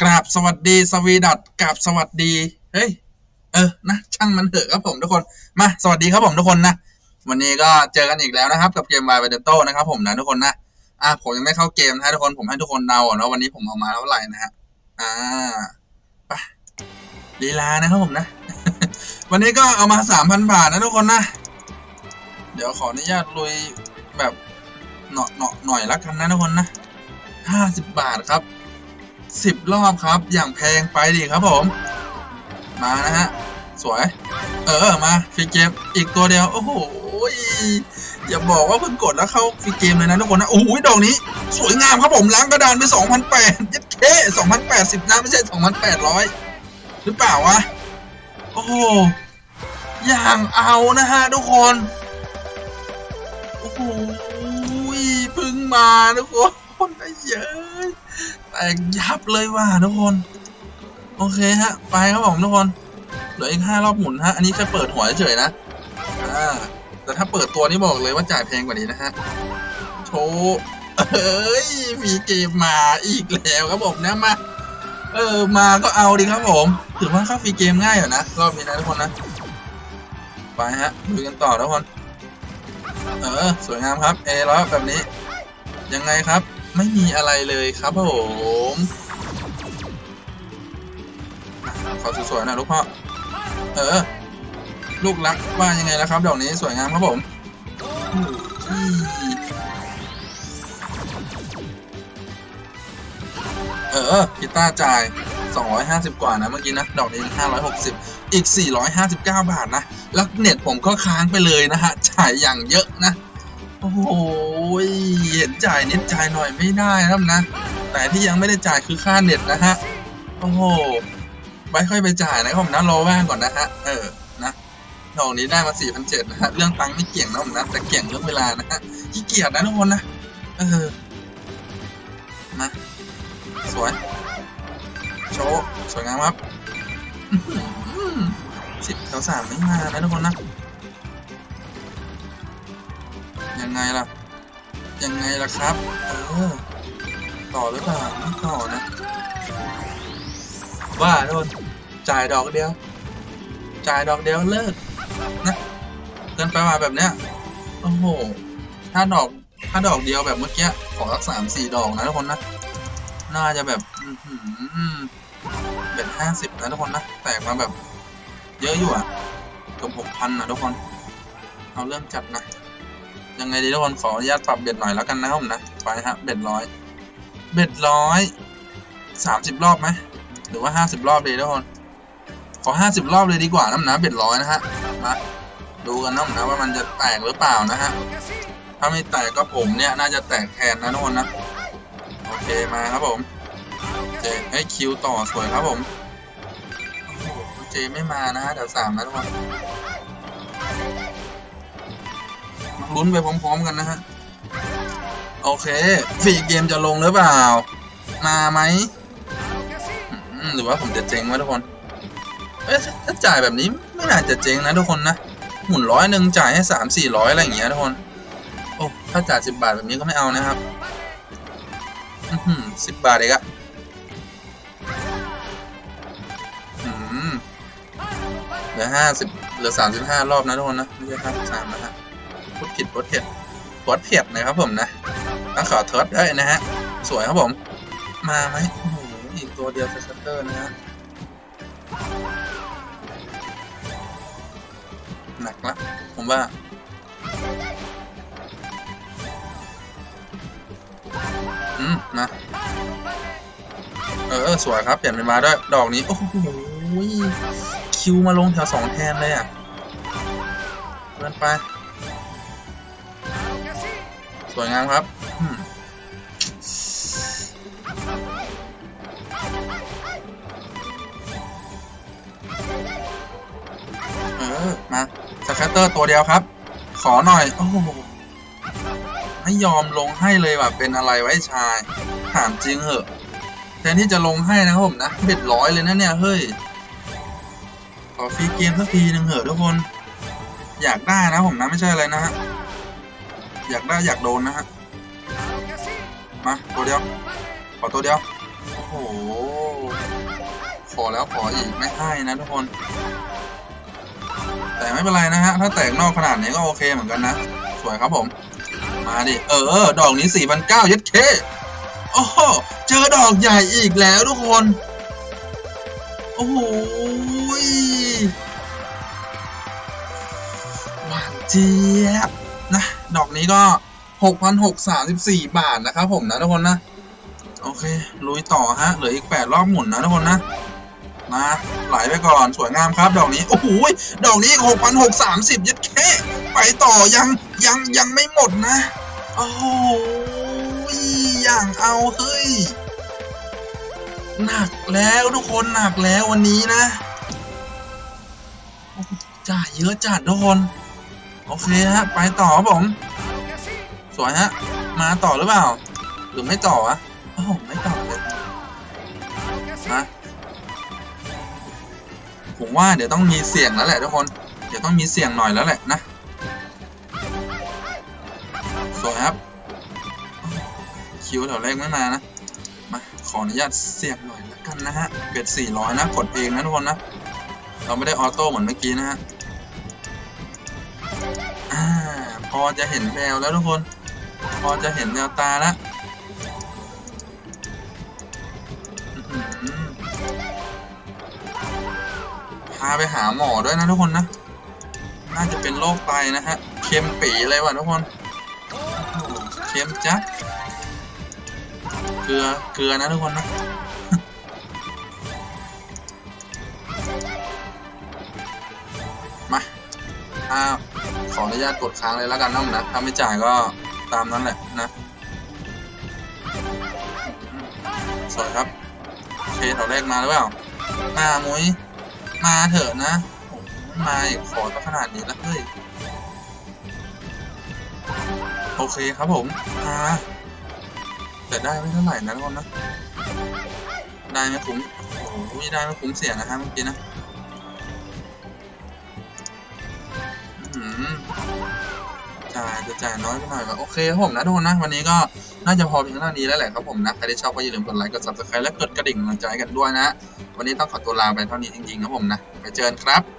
กราบสวัสดีสวีดัตกราบสวัสดีเฮ้ยเออนะช่างมันเถอะครับผมทุกคนมาสวัสดีครับผมทุกคนนะวันนี้ก็เจอกันอีกแล้วนะครับ กับเกม y ายเดโต้นะครับผมนะทุกคนนะอะผมยังไม่เข้าเกมนะทุกคนผมให้ทุกคนเดาเนาะวันนี้ผมเอามาเท่าไหร่นะฮะอ่าไปลีลานะครับผมนะ วันนี้ก็เอามาสามพันบาทนะทุกคนนะเดี๋ยวขออนุญาตลุยแบบเนาะเนาะหน่อยละกันนะทุกคนนะห้าสิบบาทครับ สิบรอบครับ อย่างแพงไปดิครับผม มานะฮะ สวย เออ มาฟรีเกมอีกตัวเดียว โอ้โห อย่าบอกว่าเพิ่งกดแล้วเข้าฟรีเกมเลยนะทุกคนนะ โอ้โหดอกนี้ สวยงามครับผม ล้างกระดานไปสองพันแปดยัดเคสองพันแปดสิบนะไม่ใช่สองพันแปดร้อยหรือเปล่าวะ โอ้โห อย่างเอานะฮะทุกคน โอ้โหพึ่งมาทุกคนคนได้เยอะ แตกยับเลยว่ะทุกคน โอเคฮะ ไปครับผมทุกคนเหลืออีกห้ารอบหมุนฮะ อันนี้แค่เปิดหัวเฉยๆนะอ่าแต่ถ้าเปิดตัวนี่บอกเลยว่าจ่ายแพงกว่านี้นะฮะโชว์เอ้ยมีเกมมาอีกแล้วครับผมนะมาเออมาก็เอาดีครับผมถือว่าเข้าฟรีเกมง่ายอยู่นะรอบนี้นะทุกคนนะไปฮะดูกันต่อทุกคนเออสวยงามครับเอแล้วแบบนี้ยังไงครับ ไม่มีอะไรเลยครับผมขอสวยๆนะลูกพ่อ เออ ลูกรักว่ายังไงแล้วครับดอกนี้สวยงามครับผมเออกีตาร์จ่าย 250 กว่านะเมื่อกี้นะดอกนี้ 560 อีก 459 บาทนะ แล้วเน็ตผมก็ค้างไปเลยนะฮะจ่ายอย่างเยอะนะ โอ้โหยเห็นจ่ายนิดจ่ายหน่อยไม่ได้นะนะ แต่ที่ยังไม่ได้จ่ายคือค่าเน็ตนะฮะ โอ้โหไว้ค่อยไปจ่ายนะครับผมนะรอว่างก่อนนะฮะ เออ นะดอกนี้ได้มา4,700นะฮะ เรื่องตังค์ไม่เกี่ยงนะผมนะ แต่เกี่ยงเรื่องเวลานะฮะขี้เกียจนะทุกคนนะ เออมาสวย โชว์ สวยงามครับสิบแถวสามไม่มานะทุกคนนะ ยังไงล่ะ ยังไงล่ะครับ เออ ต่อหรือเปล่าไม่ต่อนะ ว่าโดนจ่ายดอกเดียว จ่ายดอกเดียวเลิกนะเดินไปมาแบบเนี้ย โอ้โห ถ้าดอกถ้าดอกเดียวแบบเมื่อกี้ขอสักสามสี่ดอกนะทุกคนนะ น่าจะแบบเบ็ดห้าสิบนะทุกคนนะ แตกมาแบบ เยอะอยู่อะเกือบหกพันนะทุกคน เอาเรื่องจัดนะ ยังไงดีทุกคนขออนุญาตปรับเบ็ดหน่อยแล้วกันนะครับผมนะไปฮะเบ็ดร้อยเบ็ดร้อยสามสิบรอบไหมหรือว่าห้าสิบรอบดีทุกคนขอห้าสิบรอบเลยดีกว่าน้ำหนาเบ็ดร้อยนะฮะมาดูกันนะผมนะว่ามันจะแตกหรือเปล่านะฮะถ้าไม่แตกก็ผมเนี่ยน่าจะแตกแทนนะทุกคนนะโอเคมาครับผมเจให้คิวต่อสวยครับผมโอ้โหเจไม่มานะฮะแถวสามนะทุกคน ลุ้นไปพร้อม ๆ กันนะฮะ โอเคฟรีเกมจะลงหรือเปล่า มาไหม หรือว่าผมจะเจ๊งวะทุกคน เอ้ยถ้าจ่ายแบบนี้ไม่น่าจะเจ๊งนะทุกคนนะ หมุนร้อยหนึ่งจ่ายให้สามสี่ร้อยอะไรอย่างเงี้ยทุกคน โอ้ ถ้าจ่ายสิบบาทแบบนี้ก็ไม่เอานะครับสิบบาทเองอะเหลือห้าสิบเหลือสามสิบห้ารอบนะทุกคนนะ ไม่ใช่ห้าสิบสามนะฮะ พูดผิดพูดเผ็ดพูดเผ็ดนะครับผมนะต้องขอโทษด้วยนะฮะ สวยครับผม มาไหมโอ้โหอีกตัวเดียวเซสเตอร์นะฮะ หนักละ ผมว่า อืม มา เออ สวยครับ เปลี่ยนเป็นมาด้วย ดอกนี้ โอ้โหคิวมาลงแถวสองแทนเลยอะเดินไป สวยงามครับเออมาสแคตเตอร์ตัวเดียวครับ ขอหน่อย โอ้ไม่ยอมลงให้เลยว่ะเป็นอะไรไว้ชายถามจริงเหอะแทนที่จะลงให้นะครับผมนะเบ็ดร้อยเลยนะเนี่ยเฮ้ยขอฟรีเกมสักทีหนึ่งเหอะทุกคน อยากได้นะผมนะไม่ใช่อะไรนะฮะ อยากได้อยากโดนนะฮะ มาตัวเดียว ขอตัวเดียว โอ้โห ขอแล้วขออีกไม่ให้นะทุกคน แต่ไม่เป็นไรนะฮะ ถ้าแตกนอกขนาดนี้ก็โอเคเหมือนกันนะ สวยครับผม มาดิ เออ ดอกนี้สี่พันเก้ายัดเค โอ้โห เจอดอกใหญ่อีกแล้วทุกคน โอ้โหหวานเจี๊ยบ นะ ดอกนี้ก็หกพันหกสามสิบสี่บาทนะครับผมนะทุกคนนะ โอเค ลุยต่อฮะ เหลืออีกแปดรอบหมุนนะทุกคนนะมาไหลไปก่อนสวยงามครับ ดอกนี้ โอ้โหดอกนี้หกพันหกสามสิบยัดเคไปต่อยังยังยังไม่หมดนะ โอ้โหอย่างเอาเฮ้ยหนักแล้วทุกคนหนักแล้ววันนี้นะจ่ายเยอะจัดทุกคน โอเคฮะไปต่อครับผมสวยฮะมาต่อหรือเปล่า หรือไม่ต่อวะโอ้โหไม่ต่อเลยนะผมว่าเดี๋ยวต้องมีเสียงแล้วแหละทุกคน เดี๋ยวต้องมีเสียงหน่อยแล้วแหละนะสวยครับ คิวแถวแรกไม่มานะ มาขออนุญาตเสียงหน่อยแล้วกันนะฮะเบ็ด400นะกดเองนะทุกคนนะ เราไม่ได้ออโต้เหมือนเมื่อกี้นะฮะ อจะเห็นแววแล้วทุกคน พอจะเห็นแววตาแล้วพาไปหาหมอด้วยนะทุกคนนะ น่าจะเป็นโรคไตนะฮะ เค็มปีเลยว่ะทุกคนโอ้โหเค็มจัดเกลือ เกลือนะทุกคนนะมาถ้า ขออนุญาตกดค้างเลยแล้วกันนะผมนะ ถ้าไม่จ่ายก็ตามนั้นแหละนะ สวยครับโอเคแถวแรกมาหรือเปล่า มามุ้ย มาเถอะนะโอ้โหไม่มาอีกขอตั้งขนาดนี้แล้วเฮ้ย โอเคครับผมมาแต่ได้ไม่เท่าไหร่นะทุกคนนะ ได้ไม่คุ้มโอ้โหได้ไม่คุ้มเสียนะฮะเมื่อกี้นะ จ่ายจะจ่ายน้อยไปหน่อยก็โอเคผมนะทุกคนนะวันนี้ก็น่าจะพอเพียงเท่านี้แล้วแหละครับผมนะใครที่ชอบก็อย่าลืมกดไลค์กด subscribe และกดกระดิ่งกำลังใจกันด้วยนะ วันนี้ต้องขอตัวลาไปเท่านี้จริงๆครับผมนะไปเจอกันครับ